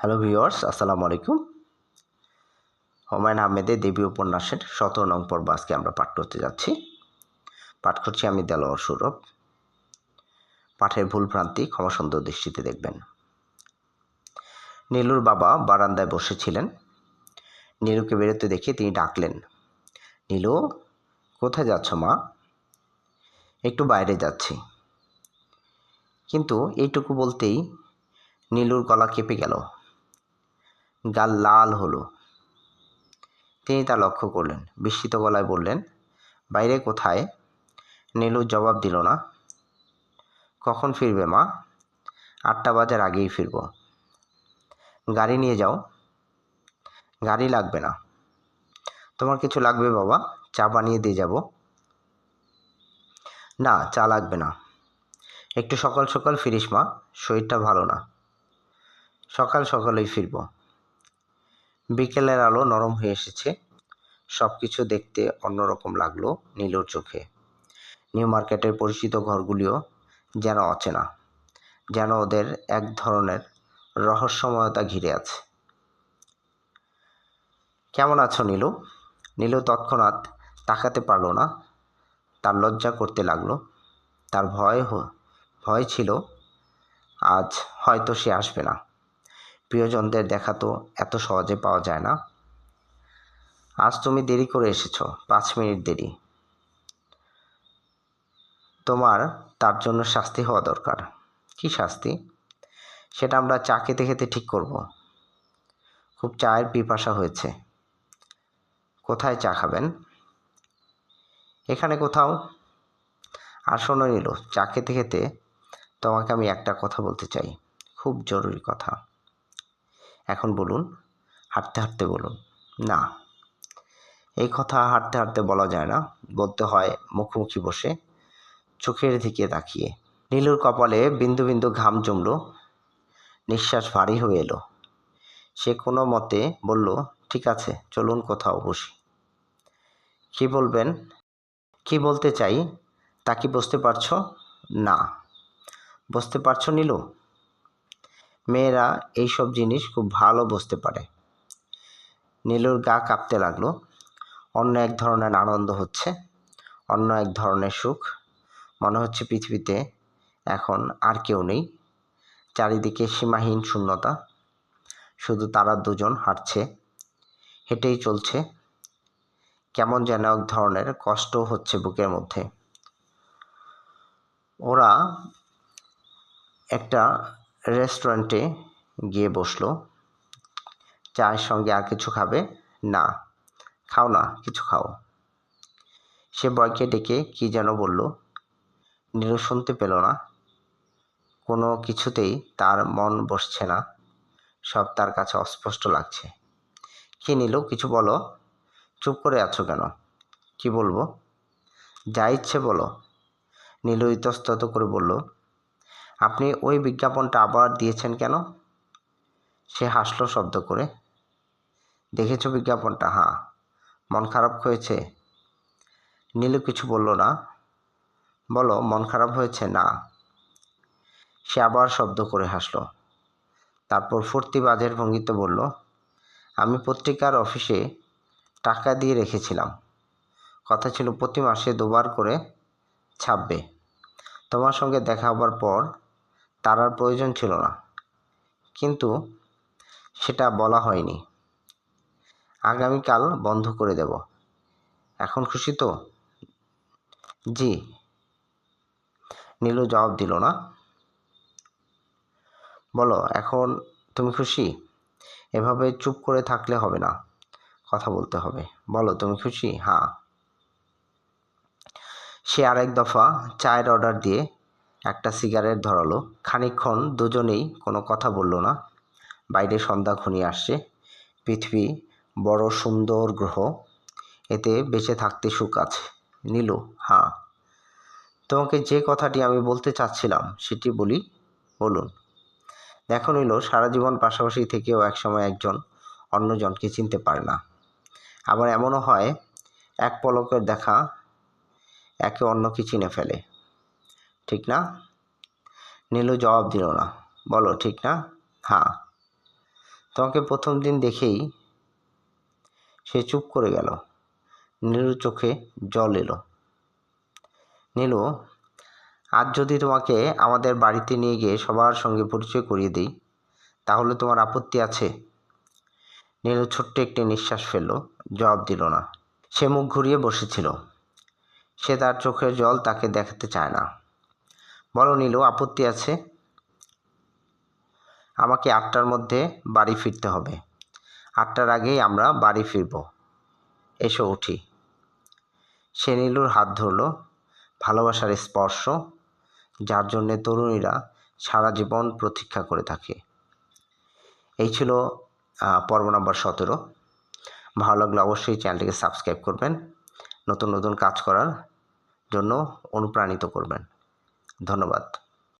Hello viewers আসসালামু আলাইকুম। হুমায়ুন আহমেদের দেবী উপন্যাসের সতেরো নং পর্ব আজকে আমরা পাঠ করতে যাচ্ছি। পাঠ করছি আমি দেলোয়ার সৌরভ। পাঠের ভুল ভ্রান্তি ক্ষমা সুন্দর দৃষ্টিতে দেখবেন। নীলুর বাবা বারান্দায় বসেছিলেন। নীলুকে বেরোতে দেখে তিনি ডাকলেন, নীলু, কোথায় যাচ্ছ মা? একটু বাইরে যাচ্ছি। কিন্তু এইটুকু বলতেই নীলুর গলা কেঁপে গেল। গাল লাল হলো। তিনি তা লক্ষ্য করলেন, বিস্মিত গলায় বললেন, বাইরে কোথায়? নীলু জবাব দিল না। কখন ফিরবে মা? আটটা বাজার আগেই ফিরব। গাড়ি নিয়ে যাও। গাড়ি লাগবে না। তোমার কিছু লাগবে বাবা? চা বানিয়ে দিয়ে যাব? না, চা লাগবে না। একটু সকাল সকাল ফিরিস মা, শরীরটা ভালো না। সকাল সকালেই ফিরব। বিকেলের আলো নরম হয়ে এসেছে। সব কিছু দেখতে অন্যরকম লাগল নীলুর চোখে। নিউ মার্কেটের পরিচিত ঘরগুলিও যেন অচেনা, যেন ওদের এক ধরনের রহস্যময়তা ঘিরে আছে। কেমন আছো নীলু? নীলু তৎক্ষণাৎ তাকাতে পারল না। তার লজ্জা করতে লাগল। তার ভয় ভয় ছিল, আজ হয়তো সে আসবে না। প্রিয়জনদের দেখা তো এত সহজে পাওয়া যায় না। আজ তুমি দেরি করে এসেছ, পাঁচ মিনিট দেরি। তোমার তার জন্য শাস্তি হওয়া দরকার। কি শাস্তি? সেটা আমরা চা খেতে খেতে ঠিক করব। খুব চায়ের পিপাসা হয়েছে। কোথায় চা খাবেন? এখানে কোথাও? আর শোনো নিল, চা খেতে খেতে তোমাকে আমি একটা কথা বলতে চাই। খুব জরুরি কথা। এখন বলুন, হাঁটতে হাঁটতে বলুন। না, এই কথা হাঁটতে হাঁটতে বলা যায় না। বলতে হয় মুখোমুখি বসে, চোখের দিকে তাকিয়ে। নীলুর কপালে বিন্দু বিন্দু ঘাম জমলো, নিঃশ্বাস ভারী হয়ে এলো। সে কোনো মতে বলল, ঠিক আছে, চলুন কোথাও বসি। কি বলবেন? কি বলতে চাই? তা কি বুঝতে পারছ? না। বুঝতে পারছ নীলু? মেয়েরা এইসব জিনিস খুব ভালো বুঝতে পারে। নীলুর গা কাঁপতে লাগল। অন্য এক ধরনের আনন্দ হচ্ছে, অন্য এক ধরনের সুখ। মনে হচ্ছে পৃথিবীতে এখন আর কেউ নেই। চারিদিকে সীমাহীন শূন্যতা। শুধু তারা দুজন হাঁটছে, হেঁটেই চলছে। কেমন যেন এক ধরনের কষ্ট হচ্ছে বুকের মধ্যে। ওরা একটা রেস্টুরেন্টে গিয়ে বসল। চায়ের সঙ্গে আর কিছু খাবে? না। খাও না, কিছু খাও। সে বয়কে ডেকে কি যেন বলল। নীলু শুনতে পেল না। কোনো কিছুতেই তার মন বসছে না। সব তার কাছে অস্পষ্ট লাগছে। কি নিল, কিছু বলো? চুপ করে আছো কেন? কি বলব? যা ইচ্ছে বলো। নীলু ইতস্তত করে বলল আপনি ওই বিজ্ঞাপনটা আবার দিয়েছেন কেন? সে হাসলো শব্দ করে। দেখেছ বিজ্ঞাপনটা? হ্যাঁ মন খারাপ হয়েছে? নীলু কিছু বলল না। বলো, মন খারাপ হয়েছে? না। সে আবার শব্দ করে হাসলো। তারপর ফুর্তি বাজের ভঙ্গিতে বলল, আমি পত্রিকার অফিসে টাকা দিয়ে রেখেছিলাম। কথা ছিল প্রতি মাসে দুবার করে ছাপবে। তোমার সঙ্গে দেখা হবার পর তার আর প্রয়োজন ছিল না। কিন্তু সেটা বলা হয়নি। আগামীকাল বন্ধ করে দেব। এখন খুশি তো? জি। নীলু জবাব দিল না। বলো, এখন তুমি খুশি? এভাবে চুপ করে থাকলে হবে না, কথা বলতে হবে। বলো, তুমি খুশি? হ্যাঁ। সে আরেক দফা চায়ের অর্ডার দিয়ে একটা সিগারেট ধরালো। খানিকক্ষণ দুজনেই কোনো কথা বলল না। বাইরে সন্ধ্যা ঘনিয়ে আসছে। পৃথিবী বড় সুন্দর গ্রহ। এতে বেঁচে থাকতে সুখ আছে। নীলু হ্যাঁ তোমাকে যে কথাটি আমি বলতে চাচ্ছিলাম, সেটি বলি, বলুন। দেখো নিল, সারা জীবন পাশাপাশি থেকেও একসময় একজন অন্যজনকে চিনতে পারে না। আবার এমনও হয়, এক পলকের দেখা একে অন্যকে চিনে ফেলে। ঠিক না? নীলু জবাব দিল না। বলো, ঠিক না? হ্যাঁ। তোমাকে প্রথম দিন দেখেই সে চুপ করে গেল। নীলুর চোখে জল এলো। নীলু, আজ যদি তোমাকে আমাদের বাড়িতে নিয়ে গিয়ে সবার সঙ্গে পরিচয় করিয়ে দিই, তাহলে তোমার আপত্তি আছে? নীলু ছোট্ট একটি নিঃশ্বাস ফেলল, জবাব দিল না। সে মুখ ঘুরিয়ে বসেছিল। সে তার চোখের জল তাকে দেখাতে চায় না। বলো নীলু আপত্তি আছে। আমাকে আটটার মধ্যে বাড়ি ফিরতে হবে। আটটার আগেই আমরা বাড়ি ফিরব। এসো উঠি। সে নীলুর হাত ধরল। ভালোবাসার স্পর্শ, যার জন্যে তরুণীরা সারা জীবন প্রতীক্ষা করে থাকে। এই ছিল পর্ব নম্বর সতেরো। ভালো লাগলে অবশ্যই চ্যানেলটিকে সাবস্ক্রাইব করবেন। নতুন নতুন কাজ করার জন্য অনুপ্রাণিত করবেন। ধন্যবাদ।